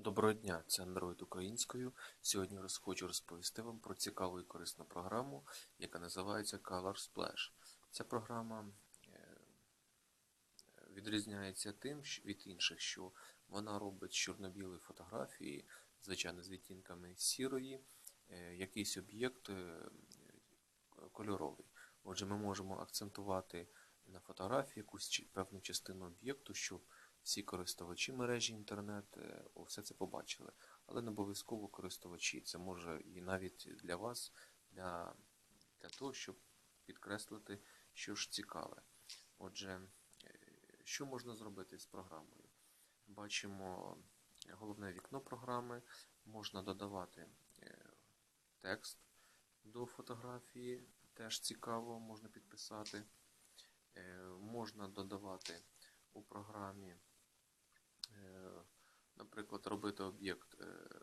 Доброго дня, це Android українською. Сьогодні хочу розповісти вам про цікаву і корисну програму, яка називається Color Splash. Ця програма е, відрізняється тим від інших, що вона робить чорно-білі фотографії, звичайно, з відтінками сірої, е, якийсь об'єкт е, кольоровий. Отже, ми можемо акцентувати на фотографії якусь певну частину об'єкту, щоб всі користувачі мережі інтернет е, все це побачили. Але не обов'язково користувачі. Це може і навіть для вас, для, для того, щоб підкреслити, що ж цікаве. Отже, е, що можна зробити з програмою? Бачимо головне вікно програми, можна додавати е, текст до фотографії, теж цікаво, можна підписати. Е, Можна додавати у програмі, е, наприклад, робити об'єкт е,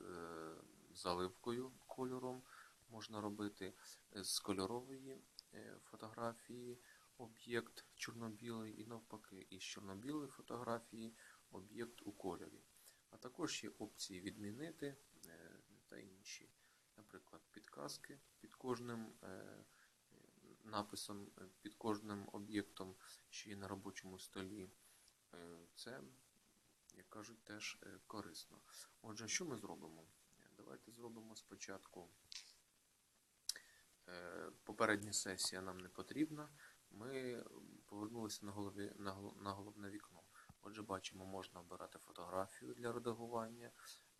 е, заливкою кольором, можна робити з кольорової е, фотографії об'єкт чорно-білий і навпаки, із чорно-білої фотографії об'єкт у кольорі. А також є опції відмінити е, та інші, наприклад, підказки під кожним е, написом, е, під кожним об'єктом, що є на робочому столі. Е, Це, як кажуть, теж е, корисно. Отже, що ми зробимо? Давайте зробимо спочатку. е, Попередня сесія нам не потрібна. Ми повернулися на, голові, на, головне вікно. Отже, бачимо, можна обирати фотографію для редагування,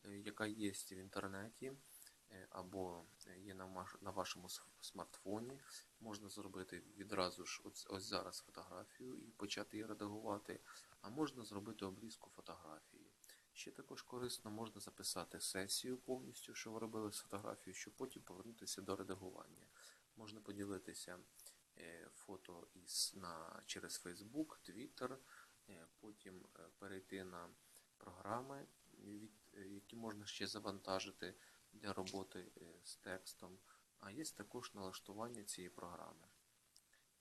яка є в інтернеті або є на, вашому смартфоні. Можна зробити відразу ж ось, ось зараз фотографію і почати її редагувати, а можна зробити обрізку фотографії. Ще також корисно можна записати сесію повністю, що ви робили з фотографією, щоб потім повернутися до редагування. Можна поділитися е, фото із, на, через Facebook, Twitter, е, потім е, перейти на програми, від, е, які можна ще завантажити для роботи е, з текстом. А є також налаштування цієї програми.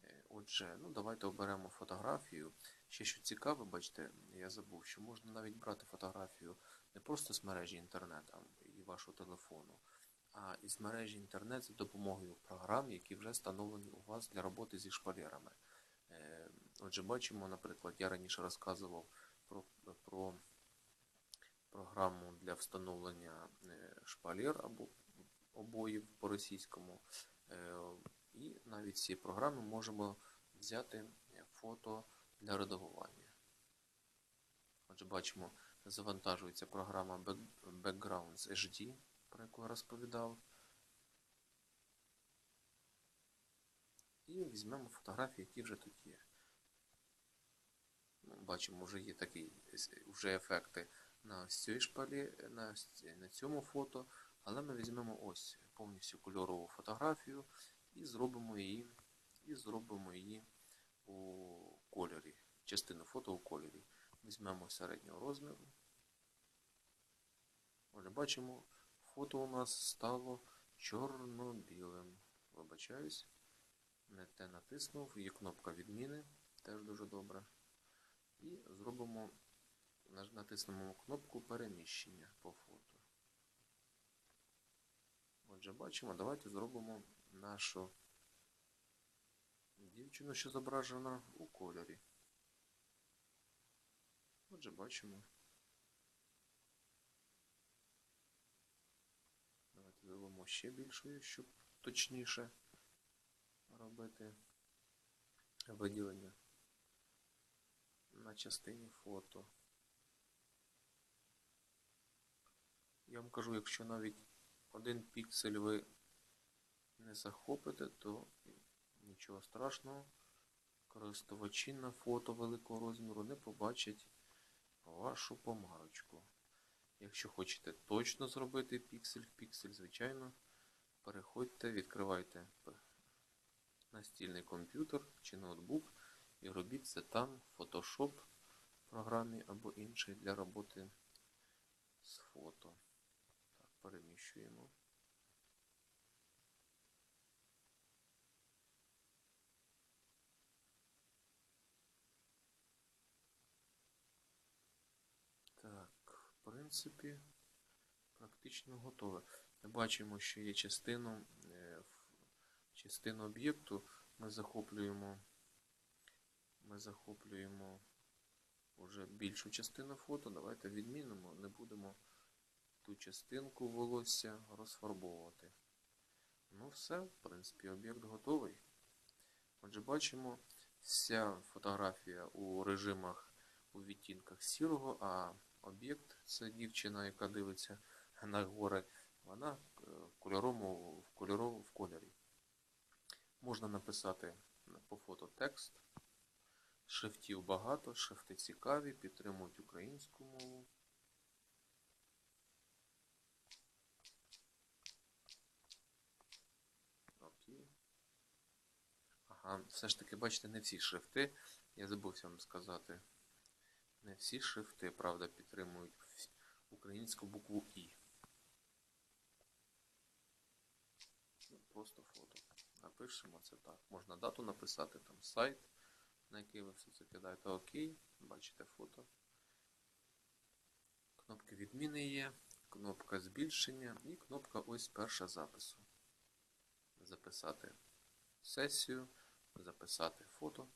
Е, Отже, ну давайте оберемо фотографію. Ще що цікаве, бачите, я забув, що можна навіть брати фотографію не просто з мережі інтернет і вашого телефону, а із мережі інтернет за допомогою програм, які вже встановлені у вас для роботи зі шпалерами. Е, Отже, бачимо, наприклад, я раніше розказував про, про програму для встановлення е, шпалер або обоїв по-російському. Е, І навіть з цієї програми можемо взяти фото для редагування. Отже, бачимо, завантажується програма Backgrounds HD, про яку я розповідав. І візьмемо фотографії, які вже тут є. Ну, бачимо, вже є такі е, ефекти на ось цій шпалі, на, на цьому фото, але ми візьмемо ось повністю кольорову фотографію і зробимо її, і зробимо її у кольорі, частину фото у кольорі. Візьмемо середнього розміру. Отже, бачимо, фото у нас стало чорно-білим. Вибачаюсь, не те натиснув, є кнопка відміни, теж дуже добре. І зробимо, натиснемо кнопку переміщення по фото. Отже, бачимо, давайте зробимо нашу дівчину, що зображена у кольорі. Отже, бачимо. Давайте зробимо ще більшою, щоб точніше робити виділення на частині фото. Я вам кажу, якщо навіть один піксель ви не захопите, то нічого страшного. Користувачі на фото великого розміру не побачать вашу помарочку. Якщо хочете точно зробити піксель в піксель, звичайно, переходьте, відкривайте настільний комп'ютер чи ноутбук і робіть це там, в Photoshop програмі або іншій для роботи переміщуємо. Так, принципі, практично готове. Ми бачимо, що є частину, е, частину об'єкту. Ми захоплюємо, ми захоплюємо вже більшу частину фото. Давайте відмінимо, не будемо ту частинку волосся розфарбовувати. Ну, все, в принципі, об'єкт готовий. Отже, бачимо, вся фотографія у режимах у відтінках сірого, а об'єкт це дівчина, яка дивиться на гори, вона е, в кольоровому, в кольорі. Можна написати по фото текст. Шрифтів багато, шрифти цікаві, підтримують українську мову. Окей. Ага, все ж таки, бачите, не всі шрифти. Я забувся вам сказати. Не всі шрифти, правда, підтримують українську букву І. Ну, Просто фото. Напишемо це так. Можна дату написати, там сайт, на який ви все це кидаєте. Окей. Бачите фото. Кнопки відміни є, кнопка збільшення і кнопка ось перша запису. Записати сесію, записати фото,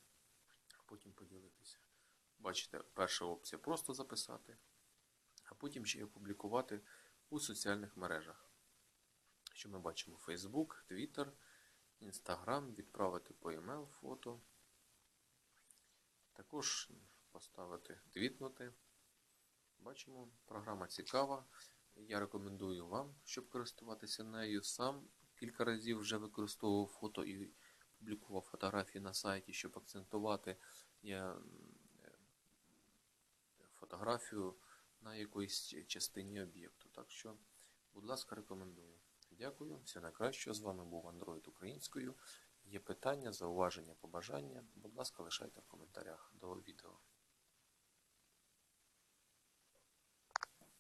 потім поділитися. Бачите, перша опція просто записати, а потім ще й опублікувати у соціальних мережах. Що ми бачимо? Facebook, Twitter, Instagram, відправити по e-mail фото. Також поставити твітнути. Бачимо, програма цікава. Я рекомендую вам, щоб користуватися нею. Сам кілька разів вже використовував фото і публікував фотографії на сайті, щоб акцентувати я, е, фотографію на якоїсь частині об'єкту. Так що, будь ласка, рекомендую. Дякую, все найкраще. З вами був Android українською. Є питання, зауваження, побажання. Будь ласка, лишайте в коментарях. До